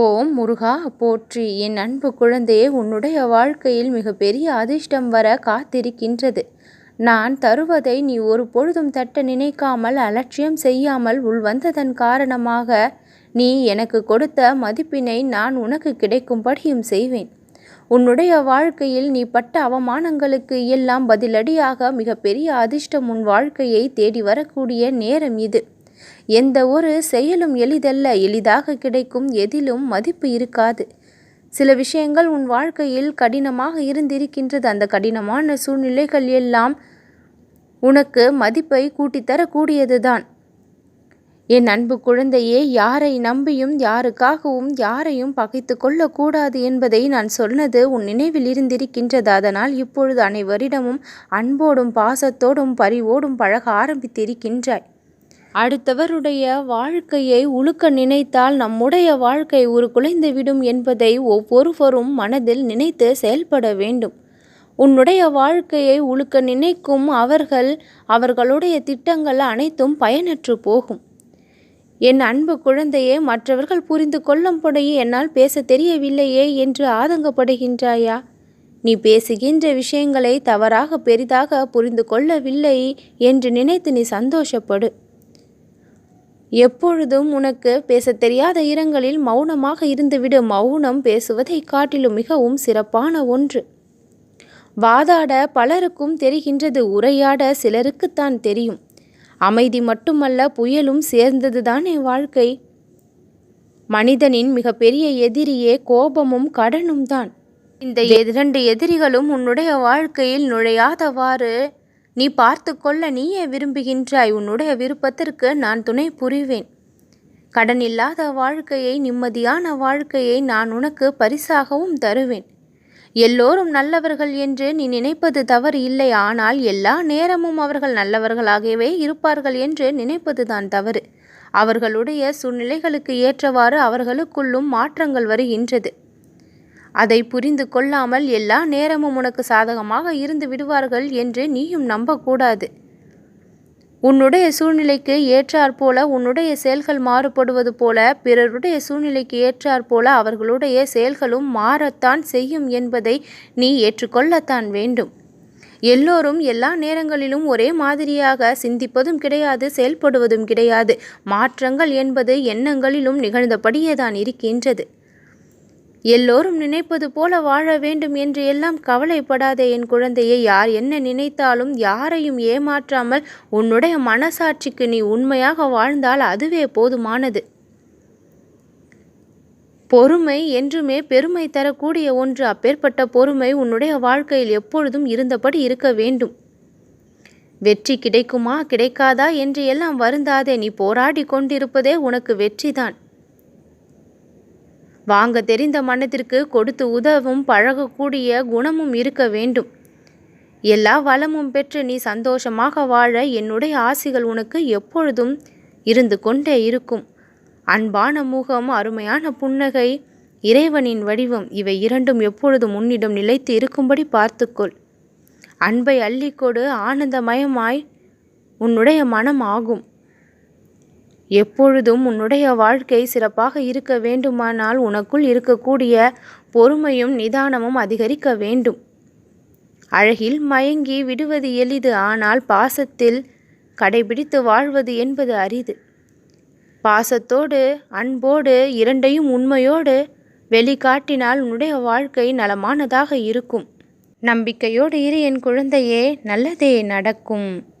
ஓம் முருகா போற்றி. என் அன்பு குழந்தையே உன்னுடைய வாழ்க்கையில் மிகப்பெரிய அதிர்ஷ்டம் வர காத்திருக்கின்றது. நான் தருவதை நீ ஒரு பொழுதும் தட்ட நினைக்காமல் அலட்சியம் செய்யாமல் உள்வந்ததன் காரணமாக நீ எனக்கு கொடுத்த மதிப்பினை நான் உனக்கு கிடைக்கும்படியும் செய்வேன். உன்னுடைய வாழ்க்கையில் நீ பட்ட அவமானங்களுக்கு எல்லாம் பதிலடியாக மிகப்பெரிய அதிர்ஷ்டம் உன் வாழ்க்கையை தேடி வரக்கூடிய நேரம் இது. எந்த ஒரு செயலும் எளிதல்ல எளிதாக கிடைக்கும் எதிலும் மதிப்பு இருக்காது. சில விஷயங்கள் உன் வாழ்க்கையில் கடினமாக இருந்திருக்கின்றது. அந்த கடினமான சூழ்நிலைகள் எல்லாம் உனக்கு மதிப்பை கூட்டித்தரக்கூடியதுதான். என் அன்பு குழந்தையே யாரை நம்பியும் யாருக்காகவும் யாரையும் பகைத்து கொள்ளக்கூடாது என்பதை நான் சொன்னது உன் நினைவில் இருந்திருக்கின்றது. அதனால் இப்பொழுது அனைவரிடமும் அன்போடும் பாசத்தோடும் பரிவோடும் பழக ஆரம்பித்திருக்கின்றாய். அடுத்தவருடைய வாழ்க்கையை உழுக்க நினைத்தால் நம்முடைய வாழ்க்கை ஒரு குலைந்துவிடும் என்பதை ஒவ்வொருவரும் மனதில் நினைத்து செயல்பட வேண்டும். உன்னுடைய வாழ்க்கையை உழுக்க நினைக்கும் அவர்கள் அவர்களுடைய திட்டங்கள் அனைத்தும் பயனற்று போகும். என் அன்பு குழந்தையே மற்றவர்கள் புரிந்து கொள்ளும்படி என்னால் பேச தெரியவில்லையே என்று ஆதங்கப்படுகின்றாயா? நீ பேசுகின்ற விஷயங்களை தவறாக பெரிதாக புரிந்து கொள்ளவில்லை என்று நினைத்து நீ சந்தோஷப்படு. எப்பொழுதும் உனக்கு பேசத் தெரியாத இரங்களில் மௌனமாக இருந்துவிடு. மௌனம் பேசுவதை காட்டிலும் மிகவும் சிறப்பான ஒன்று. வாதாட பலருக்கும் தெரிகின்றது உரையாட சிலருக்குத்தான் தெரியும். அமைதி மட்டுமல்ல புயலும் சேர்ந்ததுதானே வாழ்க்கை. மனிதனின் மிகப்பெரிய எதிரியே கோபமும் கடனும் தான் இந்த இரண்டு எதிரிகளும் உன்னுடைய வாழ்க்கையில் நுழையாதவாறு நீ பார்த்து கொள்ள நீயே விரும்புகின்றாய். உன்னுடைய விருப்பத்திற்கு நான் துணை புரிவேன். கடன் இல்லாத வாழ்க்கையை நிம்மதியான வாழ்க்கையை நான் உனக்கு பரிசாகவும் தருவேன். எல்லோரும் நல்லவர்கள் என்று நீ நினைப்பது தவறு இல்லை. ஆனால் எல்லா நேரமும் அவர்கள் நல்லவர்களாகவே இருப்பார்கள் என்று நினைப்பதுதான் தவறு. அவர்களுடைய சூழ்நிலைகளுக்கு ஏற்றவாறு அவர்களுக்குள்ளும் மாற்றங்கள் வருகின்றது. அதை புரிந்து கொள்ளாமல் எல்லா நேரமும் உனக்கு சாதகமாக இருந்து விடுவார்கள் என்று நீயும் நம்பக்கூடாது. உன்னுடைய சூழ்நிலைக்கு ஏற்றாற் போல உன்னுடைய செயல்கள் மாறுபடுவது போல பிறருடைய சூழ்நிலைக்கு ஏற்றாற் போல அவர்களுடைய செயல்களும் மாறத்தான் செய்யும் என்பதை நீ ஏற்றுக்கொள்ளத்தான் வேண்டும். எல்லோரும் எல்லா நேரங்களிலும் ஒரே மாதிரியாக சிந்திப்பதும் கிடையாது செயல்படுவதும் கிடையாது. மாற்றங்கள் என்பது எண்ணங்களிலும் நிகழ்ந்தபடியே தான் இருக்கின்றது. எல்லோரும் நினைப்பது போல வாழ வேண்டும் என்று எல்லாம் கவலைப்படாதே என் குழந்தையை. யார் என்ன நினைத்தாலும் யாரையும் ஏமாற்றாமல் உன்னுடைய மனசாட்சிக்கு நீ உண்மையாக வாழ்ந்தால் அதுவே போதுமானது. பொறுமை என்றுமே பெருமை தரக்கூடிய ஒன்று. அப்பேற்பட்ட பொறுமை உன்னுடைய வாழ்க்கையில் எப்பொழுதும் இருந்தபடி இருக்க வேண்டும். வெற்றி கிடைக்குமா கிடைக்காதா என்று எல்லாம் வருந்தாதே. நீ போராடி கொண்டிருப்பதே உனக்கு வெற்றிதான். வாங்க தெரிந்த மனத்திற்கு கொடுத்து உதவும் பழகக்கூடிய குணமும் இருக்க வேண்டும். எல்லா வளமும் பெற்று நீ சந்தோஷமாக வாழ என்னுடைய ஆசிகள் உனக்கு எப்பொழுதும் இருந்து கொண்டே இருக்கும். அன்பான முகம் அருமையான புன்னகை இறைவனின் வடிவம் இவை இரண்டும் எப்பொழுதும் உன்னிடம் நிலைத்து இருக்கும்படி பார்த்துக்கொள். அன்பை அள்ளிக்கொடு ஆனந்தமயமாய் உன்னுடைய மனம் ஆகும். எப்பொழுதும் உன்னுடைய வாழ்க்கை சிறப்பாக இருக்க வேண்டுமானால் உனக்குள் இருக்கக்கூடிய பொறுமையும் நிதானமும் அதிகரிக்க வேண்டும். அழகில் மயங்கி விடுவது எளிது ஆனால் பாசத்தில் கடைபிடித்து வாழ்வது என்பது அரிது. பாசத்தோடு அன்போடு இரண்டையும் உண்மையோடு வெளிக்காட்டினால் உன்னுடைய வாழ்க்கை நலமானதாக இருக்கும். நம்பிக்கையோடு இரு என் குழந்தையே நல்லதே நடக்கும்.